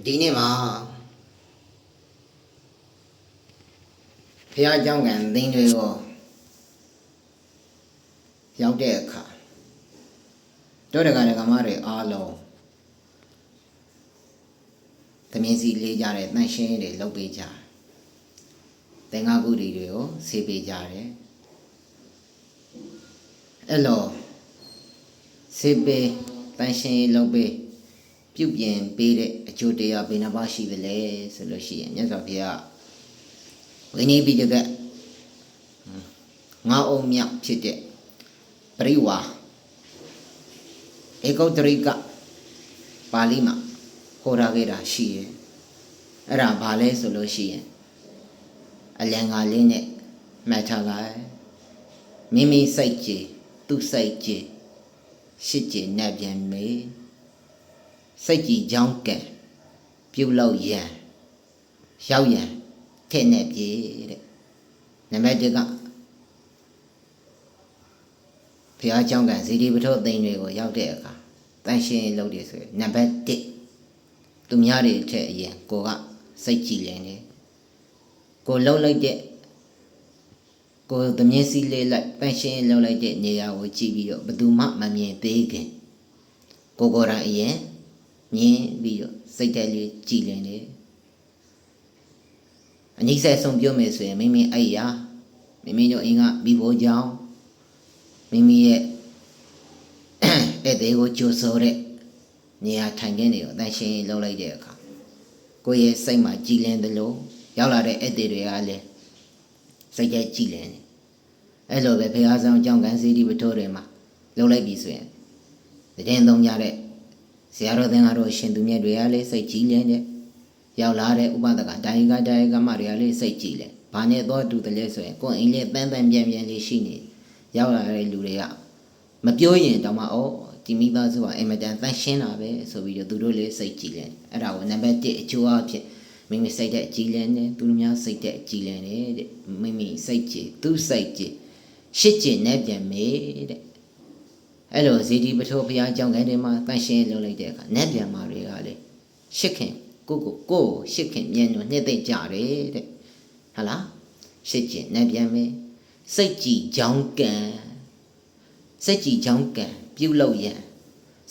ဒီနေ့မှာဘုရားကြောင့်ကံသိင်းတွေရောရောက်တဲ့အခါတို့တက္ကရာကမတွေအားလုံးသမင်းစီလေးကြတဲ့တန်ရှင်းတွေလုပ်ပေးကြသင်္ဃကုတီတွေကိုဆေးပေးကြတယ်အဲ့လိုဆေးပေးတန်ရှင်းလုပ်ပေး ပြုတ်ပြင်ပေးတဲ့အကျိုးတရားဘယ်နှပါရှိသလဲဆိုလို့ရှိရင်မြတ်စွာဘုရားဝိနည်းပိဋကတ်ငါးအုံမြောက်ဖြစ်တဲ့ပရိဝါဧကုတ္တရိကပါဠိမှာဟောထားခဲ့တာရှိရဲ့အဲ့ဒါဘာလဲဆိုလို့ရှိရင်အလံငါလေးနဲ့မှတ်ထားလိုက်မိမိစိတ်ကြည်သူ့စိတ်ကြည်ရှစ်ကြည်နဲ့ပြန်မေး စိတ်ကြည်ကြောင်းကံပြုလုပ်ရန်ရောက်ရန်ထင်နေပြေတဲ့နံပါတ်1ကဘုရားကျောင်းကဇီတိပထုအသိဉ္တွေကိုရောက်တဲ့အခါတန်ရှင်းလုပ်တယ်ဆိုရင်နံပါတ်1သူများတွေထက်အရင်ကိုကစိတ်ကြည်လင်တယ်ကိုလှုပ်လိုက်တဲ့ကိုသမင်းစည်းလေးလိုက်တန်ရှင်းလှုပ်လိုက်တဲ့နေရာကိုကြည့်ပြီးတော့ဘယ်သူမှမမြင်သေးခင်ကိုကိုယ်တိုင်အရင် မြင်ပြီးတော့စိတ်တက်လေးကြည်လင်တယ်အနိစ္စဆုံးပြောမယ်ဆိုရင်မိမိအဲ့ရာမိမိတို့အင်းကပြီးဖို့ကြောင်းမိမိရဲ့အဲ့တဲ့ကိုကြိုဆိုတဲ့နေရာထိုင်ခင်းတွေကိုအတန်ရှင်းလုပ်လိုက်တဲ့အခါကိုယ့်ရဲ့စိတ်မှာကြည်လင်တယ်လို့ရောက်လာတဲ့အဲ့တဲ့တွေကလည်းစိတ်ကြကြည်လင်တယ်အဲ့လိုပဲဘုရားဆောင်အကြောင်းကံစီတီပထိုးတွေမှာလုပ်လိုက်ပြီဆိုရင်တည်င်းသုံးကြတဲ့ ဆရာတော်သင်္ဃာတော်ရှင်သူမြတ်တွေကလည်းစိတ်ကြည်လင်တဲ့ရောက်လာတဲ့ဥပဒကဒါယကဒါယကမတွေကလည်းစိတ်ကြည်လင်ဘာနဲ့တော့တူတယ်လဲဆိုရင်ကိုယ်အိမ်လေးတန်းတန်းပြန်ပြန်လေးရှိနေရောက်လာတဲ့လူတွေကမပြောရင်တောင်မှဩဒီမိသားစုကအင်မတန်တန့်ရှင်းတာပဲဆိုပြီးတော့သူတို့လည်းစိတ်ကြည်လင်အဲ့ဒါကိုနံပါတ်1အကျိုးအဖြစ်မိမိစိတ်တဲ့ကြည်လင်တယ်သူတို့များစိတ်တဲ့ကြည်လင်တယ်တဲ့မိမိစိတ်ကြည်သူစိတ်ကြည်ရှစ်ကြည်နဲ့ပြန်မေးတဲ့ အဲ့လိုဇေဒီပထိုးဘုရားကြောင့်ခိုင်းတယ်မှာတန်ရှင်းလုပ်လိုက်တဲ့အခါနတ်ပြန်မာတွေကလေရှစ်ခင်ကိုကိုကိုကိုရှစ်ခင်မြင်လို့နှစ်သိမ့်ကြတယ်တဲ့ဟာလားရှစ်ကျင်နတ်ပြန်မေစိတ်ကြည်ကြောင်းကံစိတ်ကြည်ကြောင်းကံပြုတ်လို့ရန်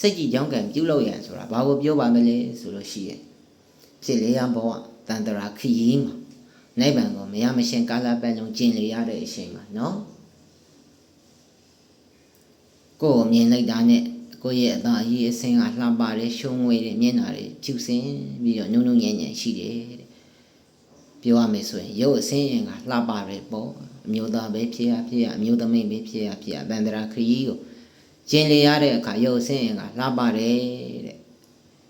စိတ်ကြည်ကြောင်းကံပြုတ်လို့ရန်ဆိုတာဘာကိုပြောပါမလဲဆိုလို့ရှိရဲ့ဖြစ်လေရန်ဘဝတန်တရာခရီးမှာနိဗ္ဗာန်ကိုမရမရှင်ကာလပတ်လုံးကျင့်လေရတဲ့အချိန်မှာနော် ကိုယ်ကိုမြင်လိုက်တာနဲ့ကိုယ့်ရဲ့အသာအရေးအစင်းကလှပတယ်ရှုံးဝေးတယ်မျက်နှာတွေကျူစင်ပြီးတော့နုံနုံညံ့ညံ့ရှိတယ်တဲ့ပြောရမယ်ဆိုရင်ရုပ်အစင်းရင်ကလှပတယ်ပေါ့အမျိုးသားပဲဖြစ်ရဖြစ်ရအမျိုးသမီးပဲဖြစ်ရဖြစ်ရတန်တရာခရီးကိုကျင်လေရတဲ့အခါရုပ်အစင်းရင်ကလှပတယ်တဲ့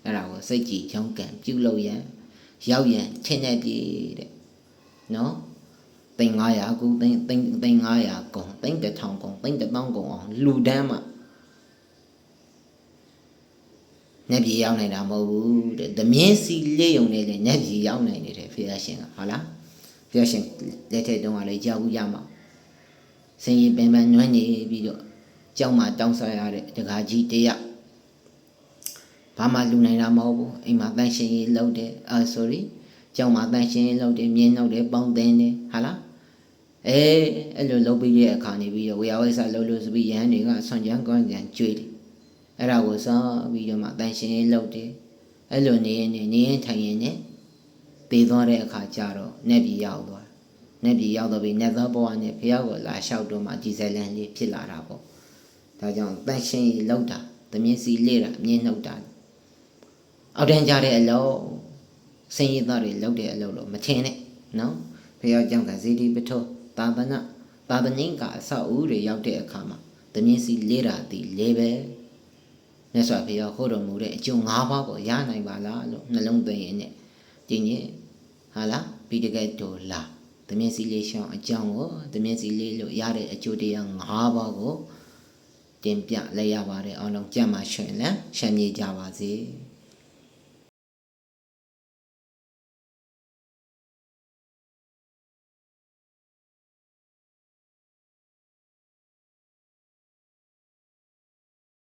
အဲ့ဒါကိုစိတ်ကြည်ချောင်းကံပြုတ်လို့ရန်ရောက်ရန်ထင်နေပြီတဲ့နော် သိန်း900ကုသိန်းသိန်းသိန်း900ကုံသိန်း1000ကုံသိန်း1000ကုံအောင်လူတန်းမှာညက်ပြေရောက်နိုင်တာမဟုတ်ဘူးတဲ့သမင်းစီလေးယုံနဲ့လေညက်ပြေရောက်နိုင်တယ်ဖေရရှင်ကဟုတ်လားဖေရရှင်လက်ထက်တုန်းကလည်းကြောက်ဘူးရမှာစင်ရင်ပင်ပန်းနွမ်းနေပြီးတော့ကြောက်မှတောင်းဆရတဲ့တကားကြီးတယောက်ဘာမှလူနိုင်တာမဟုတ်ဘူးအိမ်မှာတန်ရှင်ရေးလုပ်တယ်အာ sorry ကျောင်းမှာတန်ရှင်းလုပ်တယ်မြင်းလုပ်တယ်ပေါင်းတင်တယ်ဟာလားအဲအဲ့လိုလုပ်ပြီးရဲ့အခါနေပြီးတော့ဝေယဝိဆာလုပ်လို့ဆိုပြီးရဟန်းတွေကဆွန်ကြံကွန်ကြံကျွေးတယ်အဲ့ဒါကိုစောပြီးတော့မှတန်ရှင်းလုပ်တယ်အဲ့လိုနေရင်နေနေရင်ထိုင်ရင်နဲ့တည်သွားတဲ့အခါကျတော့နက်ပြည်ရောက်သွားနက်ပြည်ရောက်တော့ပြီးနတ်သောဘဝနဲ့ဘုရားကိုလာလျှောက်တော့မှကြည်စဲလန်းလေးဖြစ်လာတာပေါ့ဒါကြောင့်တန်ရှင်းလောက်တာသမင်းစီလေ့တာအမြင်နှုတ်တာအောက်တန်းကြတဲ့အလုံး စင်ရည်သားတွေလောက်တဲ့အလုပ်လို့မထင်နဲ့နော်ဘုရားကြောင့်ကဇေဒီပထောသာသနာသာသနိကအဆောက်အဦတွေရောက်တဲ့အခါမှာသမင်းစီလေးတာဒီလေးပဲမြတ်စွာဘုရားဟောတော်မူတဲ့အကျိုး၅ပါးကိုရနိုင်ပါလားလို့နှလုံးသွင်းရင်နဲ့ဒီညင်ဟာလားပြီးတကယ်တော်လာသမင်းစီလေးရှောင်းအကြောင်းကိုသမင်းစီလေးလို့ရတဲ့အကျိုးတရား၅ပါးကိုတင်ပြလိုက်ရပါတယ်အောင်လုံးကြက်မှရှင်လန်းရှမ်းမြေကြပါစေ။